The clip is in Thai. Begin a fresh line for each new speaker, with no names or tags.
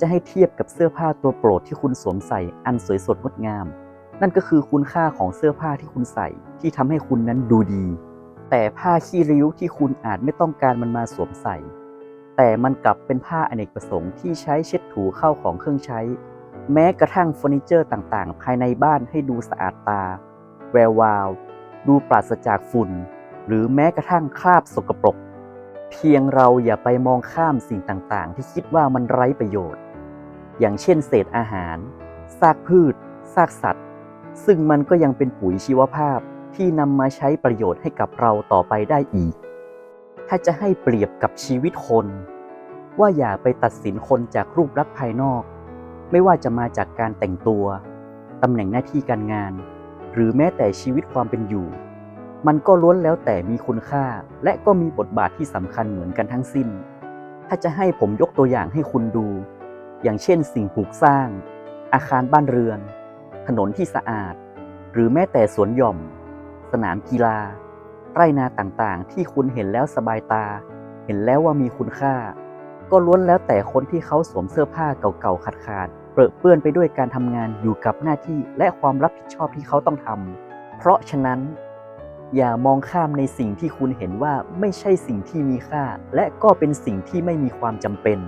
จะให้เทียบกับเสื้อผ้าตัวโปรดที่คุณสวมใส่อันสวยสดงดงาม นั่นก็คือคุณค่าของเสื้อผ้าที่คุณใส่ที่ทำให้คุณนั้นดูดี แต่ผ้าขี้ริ้วที่คุณอาจไม่ต้องการมันมาสวมใส่ แต่มันกลับเป็นผ้าอเนกประสงค์ที่ใช้เช็ดถูเข้าของเครื่องใช้ แม้กระทั่งเฟอร์นิเจอร์ต่างๆ ภายในบ้านให้ดูสะอาดตา แวววาว ดูปราศจากฝุ่น หรือแม้กระทั่งคราบสกปรกเพียงเราอย่าไปมองข้ามสิ่งต่างๆ ที่คิดว่ามันไร้ประโยชน์ อย่างเช่นเศษอาหาร ซากพืช ซากสัตว์ ซึ่งมันก็ยังเป็นปุ๋ยชีวภาพที่นำมาใช้ประโยชน์ให้กับเราต่อไปได้อีก ถ้าจะให้เปรียบกับชีวิตคน ว่าอย่าไปตัดสินคนจากรูปลักษณ์ภายนอก ไม่ว่าจะมาจากการแต่งตัว ตำแหน่งหน้าที่การงาน หรือแม้แต่ชีวิตความเป็นอยู่ มันก็ล้วนแล้วแต่มีคุณค่า และก็มีบทบาทที่สำคัญเหมือนกันทั้งสิ้น ถ้าจะให้ผมยกตัวอย่างให้คุณดู อย่างเช่นสิ่งปลูกสร้าง อาคารบ้านเรือน ถนนที่สะอาด หรือแม้แต่สวนหย่อม สนามกีฬา ไร่นาต่างๆ ที่คุณเห็นแล้วสบายตา เห็นแล้วว่ามีคุณค่า ก็ล้วนแล้วแต่คนที่เขาสวมเสื้อผ้าเก่าๆขาดๆเปรอะเปื้อนไปด้วยการทำงานอยู่กับหน้าที่และความรับผิดชอบที่เขาต้องทำเพราะฉะนั้นอย่ามองข้ามในสิ่งที่คุณเห็นว่าไม่ใช่สิ่งที่มีค่า และก็เป็นสิ่งที่ไม่มีความจำเป็น